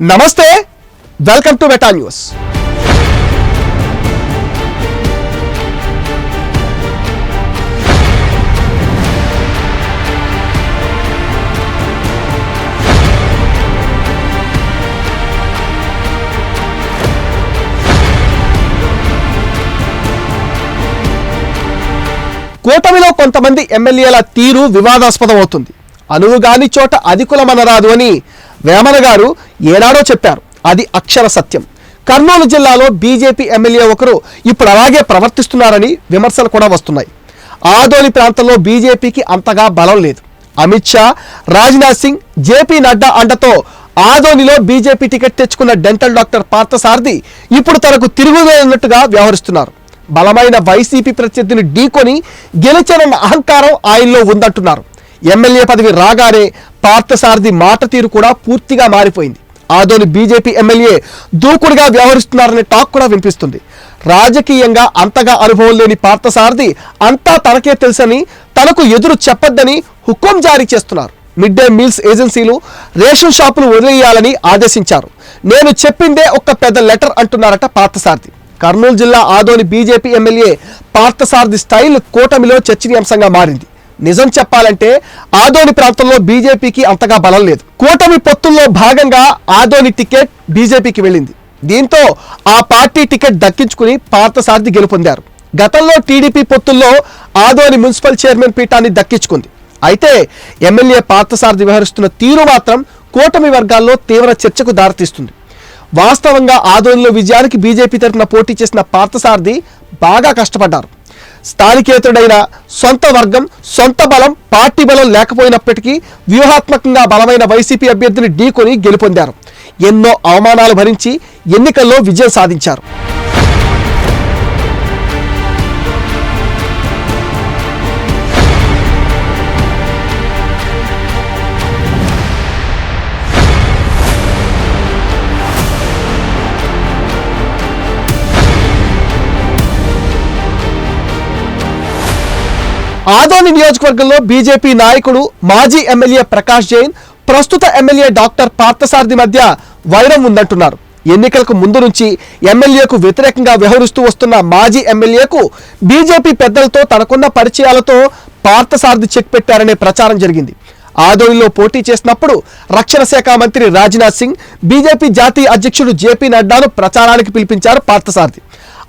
నమస్తే welcome to వెటా news. కూటమిలో కొంతమంది ఎమ్మెల్యేల తీరు వివాదాస్పదం అవుతుంది అనువుగాని చోట అధికులమనరాదు అని వేమన గారు ఏనాడో చెప్పారు. అది అక్షర సత్యం. కర్నూలు జిల్లాలో బీజేపీ ఎమ్మెల్యే ఒకరు ఇప్పుడు అలాగే ప్రవర్తిస్తున్నారని విమర్శలు కూడా వస్తున్నాయి. ఆదోలి ప్రాంతంలో బీజేపీకి అంతగా బలం లేదు. అమిత్ షా రాజ్నాథ్ సింగ్ జేపీ నడ్డా అండతో ఆదోనిలో బీజేపీ టికెట్ తెచ్చుకున్న డెంటల్ డాక్టర్ పార్థసారథి ఇప్పుడు తనకు తిరుగులేనట్టుగా వ్యవహరిస్తున్నారు. బలమైన వైసీపీ ప్రత్యర్థిని ఢీకొని గెలిచానన్న అహంకారం ఆయనలో ఉందంటున్నారు. ఎమ్మెల్యే పదవి రాగానే పార్థసారథి మాట తీరు కూడా పూర్తిగా మారిపోయింది. ఆదోని బీజేపీ ఎమ్మెల్యే దూకుడుగా వ్యవహరిస్తున్నారనే టాక్ కూడా వినిపిస్తుంది. రాజకీయంగా అంతగా అనుభవం లేని పార్థసారథి అంతా తనకే తెలుసని తనకు ఎదురు చెప్పొద్దని హుకుం జారీ చేస్తున్నారు. మిడ్ డే మీల్స్ ఏజెన్సీలు రేషన్ షాపులు వదిలేయాలని ఆదేశించారు. నేను చెప్పిందే ఒక పెద్ద లెటర్ అంటున్నారట పార్థసారథి. కర్నూలు జిల్లా Adoni BJP MLA Parthasarathi style కూటమిలో చర్చనీయాంశంగా మారింది. నిజం చెప్పాలంటే ఆదోని ప్రాంతంలో బీజేపీకి అంతగా బలం లేదు. కూటమి పొత్తుల్లో భాగంగా ఆదోని టికెట్ బీజేపీకి వెళ్ళింది. దీంతో ఆ పార్టీ టికెట్ దక్కించుకుని పార్థసారథి గెలుపొందారు. గతంలో టీడీపీ పొత్తుల్లో ఆదోని మున్సిపల్ చైర్మన్ పీఠాన్ని దక్కించుకుంది. అయితే ఎమ్మెల్యే పార్థసారథి వ్యవహరిస్తున్న తీరు మాత్రం కూటమి వర్గాల్లో తీవ్ర చర్చకు దారితీస్తుంది. వాస్తవంగా ఆదోనిలో విజయానికి బీజేపీ తరఫున పోటీ చేసిన పార్థసారథి బాగా కష్టపడ్డారు. స్థానికేతుడైన సొంత వర్గం సొంత బలం పార్టీ బలం లేకపోయినప్పటికీ వ్యూహాత్మకంగా బలమైన వైసీపీ అభ్యర్థిని ఢీకొని గెలుపొందారు. ఎన్నో అవమానాలు భరించి ఎన్నికల్లో విజయం సాధించారు. ఆదోని నియోజకవర్గంలో బీజేపీ నాయకుడు మాజీ ఎమ్మెల్యే ప్రకాష్ జైన్ ప్రస్తుత ఎమ్మెల్యే డాక్టర్ పార్థసారథి మధ్య వైరం ఉందంటున్నారు. ఎన్నికలకు ముందు నుంచి ఎమ్మెల్యేకు వ్యతిరేకంగా వ్యవహరిస్తూ వస్తున్న మాజీ ఎమ్మెల్యేకు బీజేపీ పెద్దలతో తనకున్న పరిచయాలతో పార్థసారథి చెక్ పెట్టారనే ప్రచారం జరిగింది. ఆదోనిలో పోటీ చేసినప్పుడు రక్షణ శాఖ మంత్రి రాజ్నాథ్ సింగ్ బీజేపీ జాతీయ అధ్యక్షుడు జేపీ నడ్డాను ప్రచారానికి పిలిపించారు పార్థసారథి.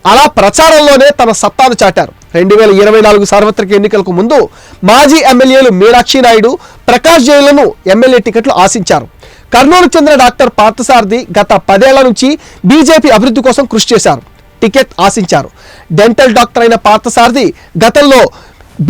అలా ప్రచారంలోనే తన సత్తాను చాటారు. రెండు వేల ఇరవై నాలుగు సార్వత్రిక ఎన్నికలకు ముందు మాజీ ఎమ్మెల్యేలు మీనాక్షి నాయుడు ప్రకాష్ జైలను ఎమ్మెల్యే టికెట్లు ఆశించారు. కర్నూలు చెందిన డాక్టర్ పార్థసారథి గత పదేళ్ళ నుంచి బీజేపీ అభివృద్ధి కోసం కృషి చేశారు. టికెట్ ఆశించారు. డెంటల్ డాక్టర్ అయిన పార్థసారథి గతంలో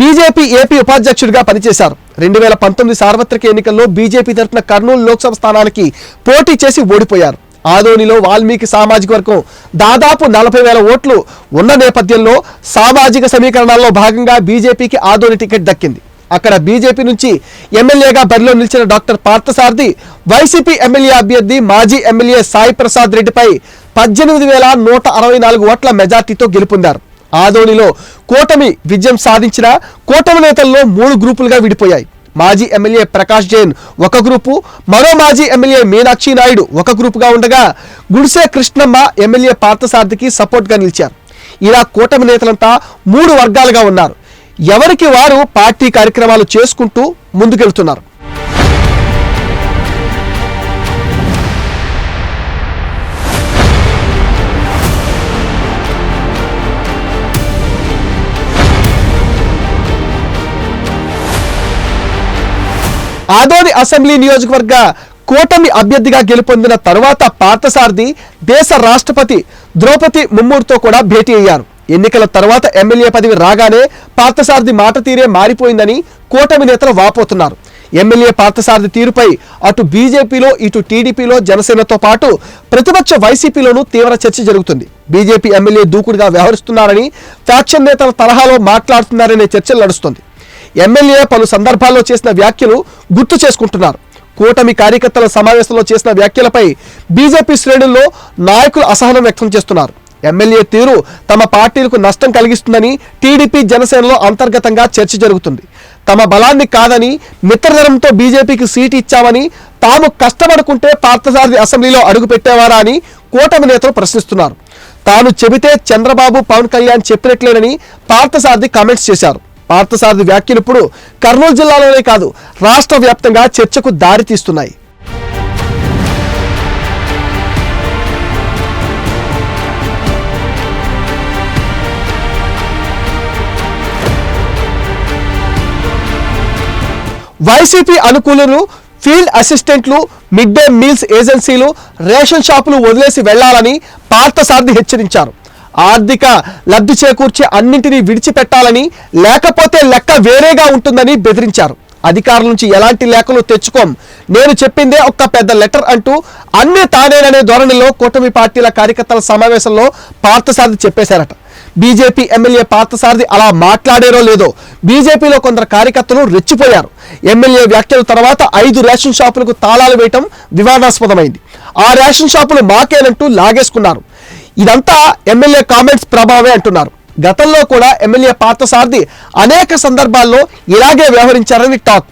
బీజేపీ ఏపీ ఉపాధ్యక్షుడిగా పనిచేశారు. రెండు వేల పంతొమ్మిది సార్వత్రిక ఎన్నికల్లో బీజేపీ తరఫున కర్నూలు లోక్సభ స్థానానికి పోటీ చేసి ఓడిపోయారు. ఆదోనిలో వాల్మీకి సామాజిక వర్గం దాదాపు నలభై వేల ఓట్లు ఉన్న నేపథ్యంలో సామాజిక సమీకరణాల్లో భాగంగా బీజేపీకి ఆదోని టికెట్ దక్కింది. అక్కడ బీజేపీ నుంచి ఎమ్మెల్యేగా బరిలో నిలిచిన డాక్టర్ పార్థసారథి వైసీపీ ఎమ్మెల్యే అభ్యర్థి మాజీ ఎమ్మెల్యే సాయి ప్రసాద్ రెడ్డిపై పద్దెనిమిది వేల నూట అరవై నాలుగు ఓట్ల మెజార్టీతో గెలుపొందారు. ఆదోనిలో కూటమి విజయం సాధించిన కూటమి నేతల్లో మూడు గ్రూపులుగా విడిపోయాయి. మాజీ ఎమ్మెల్యే ప్రకాష్ జైన్ ఒక గ్రూపు మరో మాజీ ఎమ్మెల్యే మీనాక్షి నాయుడు ఒక గ్రూపుగా ఉండగా గుడిసే కృష్ణమ్మ ఎమ్మెల్యే పార్థసార్థికి సపోర్ట్గా నిలిచారు. ఇలా కూటమి నేతలంతా మూడు వర్గాలుగా ఉన్నారు. ఎవరికి వారు పార్టీ కార్యక్రమాలు చేసుకుంటూ ముందుకెళ్తున్నారు? ఆదోని అసెంబ్లీ నియోజకవర్గ కూటమి అభ్యర్థిగా గెలుపొందిన తరువాత పార్థసారథి దేశ రాష్ట్రపతి ద్రౌపది ముమ్మూర్తో కూడా భేటీ అయ్యారు. ఎన్నికల తర్వాత ఎమ్మెల్యే పదవి రాగానే పార్థసారథి మాట తీరే మారిపోయిందని కూటమి నేతలు వాపోతున్నారు. ఎమ్మెల్యే పార్థసారథి తీరుపై అటు బీజేపీలో ఇటు టీడీపీలో జనసేనతో పాటు ప్రతిపక్ష వైసీపీలోనూ తీవ్ర చర్చ జరుగుతుంది. బీజేపీ ఎమ్మెల్యే దూకుడుగా వ్యవహరిస్తున్నారని ఫ్యాక్షన్ నేతల తరహాలో మాట్లాడుతున్నారనే చర్చలు నడుస్తుంది. ఎమ్మెల్యే పలు సందర్భాల్లో చేసిన వ్యాఖ్యలు గుర్తు చేసుకుంటున్నారు. కూటమి కార్యకర్తల సమావేశంలో చేసిన వ్యాఖ్యలపై బీజేపీ శ్రేణుల్లో నాయకులు అసహనం వ్యక్తం చేస్తున్నారు. ఎమ్మెల్యే తీరు తమ పార్టీలకు నష్టం కలిగిస్తుందని టీడీపీ జనసేనలో అంతర్గతంగా చర్చ జరుగుతుంది. తమ బలాన్ని కాదని మిత్రధనంతో బీజేపీకి సీటు ఇచ్చామని తాము కష్టపడుకుంటే పార్థసారథి అసెంబ్లీలో అడుగు పెట్టేవారా అని కూటమి నేతలు ప్రశ్నిస్తున్నారు. తాను చెబితే చంద్రబాబు పవన్ కళ్యాణ్ చెప్పినట్లేనని పార్థసారథి కామెంట్స్ చేశారు. పార్థసారథి వ్యాఖ్యలు ఇప్పుడు కర్నూలు జిల్లాలోనే కాదు రాష్ట్ర వ్యాప్తంగా చర్చకు దారితీస్తున్నాయి వైసీపీ అనుకూలులు ఫీల్డ్ అసిస్టెంట్లు మిడ్ డే మీల్స్ ఏజెన్సీలు రేషన్ షాపులు వదిలేసి వెళ్ళాలని పార్థసారథి హెచ్చరించారు. ఆర్థిక లబ్ధి చేకూర్చే అన్నింటినీ విడిచిపెట్టాలని లేకపోతే లెక్క వేరేగా ఉంటుందని బెదిరించారు. అధికారుల నుంచి ఎలాంటి లేఖలు తెచ్చుకోం? నేను చెప్పిందే ఒక్క పెద్ద లెటర్ అంటూ అన్నీ తానేననే ధోరణిలో కూటమి పార్టీల కార్యకర్తల సమావేశంలో పార్థసారథి చెప్పేశారట. బీజేపీ ఎమ్మెల్యే పార్థసారథి అలా మాట్లాడారో లేదో బీజేపీలో కొందరు కార్యకర్తలు రెచ్చిపోయారు. ఎమ్మెల్యే వ్యాఖ్యల తర్వాత ఐదు రేషన్ షాపులకు తాళాలు వేయటం వివాదాస్పదమైంది. ఆ రేషన్ షాపులు మాకేనంటూ లాగేసుకున్నారు. ఇదంతా ఎమ్మెల్యే కామెంట్స్ ప్రభావే అంటున్నారు. గతంలో కూడా ఎమ్మెల్యే పార్థసారథి అనేక సందర్భాల్లో ఇలాగే వ్యవహరించారని టాక్.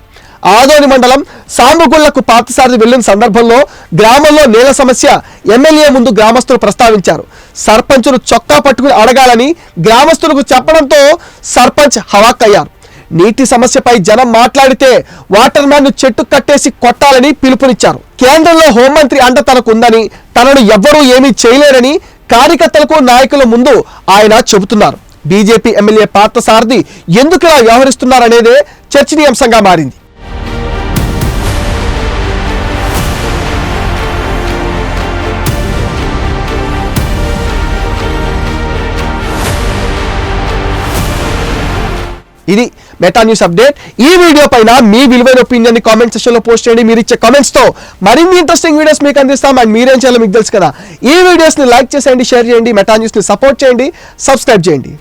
ఆదోని మండలం సాంబుగుళ్ళకు పార్థసారథి వెళ్ళిన సందర్భంలో గ్రామంలో నీళ్ళ సమస్య ఎమ్మెల్యే ముందు గ్రామస్తులు ప్రస్తావించారు. సర్పంచులు చొక్కా పట్టుకుని అడగాలని గ్రామస్తులకు చెప్పడంతో సర్పంచ్ హవాక్కయ్యారు. నీటి సమస్యపై జనం మాట్లాడితే వాటర్ మ్యాన్ చెట్టు కట్టేసి కొట్టాలని పిలుపునిచ్చారు. కేంద్రంలో హోంమంత్రి అండ తనకు ఉందని తనను ఎవ్వరూ ఏమీ చేయలేరని కార్యకర్తలకు నాయకుల ముందు ఆయన చెబుతున్నారు. బీజేపీ ఎమ్మెల్యే పార్థసారథి ఎందుకు ఇలా వ్యవహరిస్తున్నారనేదే చర్చనీయాంశంగా మారింది. ఇది మెటా న్యూస్ అప్డేట్ ఈ వీడియో పైన మీ విలువైన ఒపీనియన్ కామెంట్ సెక్షన్లో పోస్ట్ చేయండి. మీరు ఇచ్చే కామెంట్స్తో మరిన్ని ఇంట్రెస్టింగ్ వీడియోస్ మీకు అందిస్తాం. అండ్ మీరేం చేయాలో మీకు తెలుసు కదా. ఈ వీడియోస్ని లైక్ చేసేయండి షేర్ చేయండి మెటా న్యూస్ని సపోర్ట్ చేయండి సబ్స్క్రైబ్ చేయండి.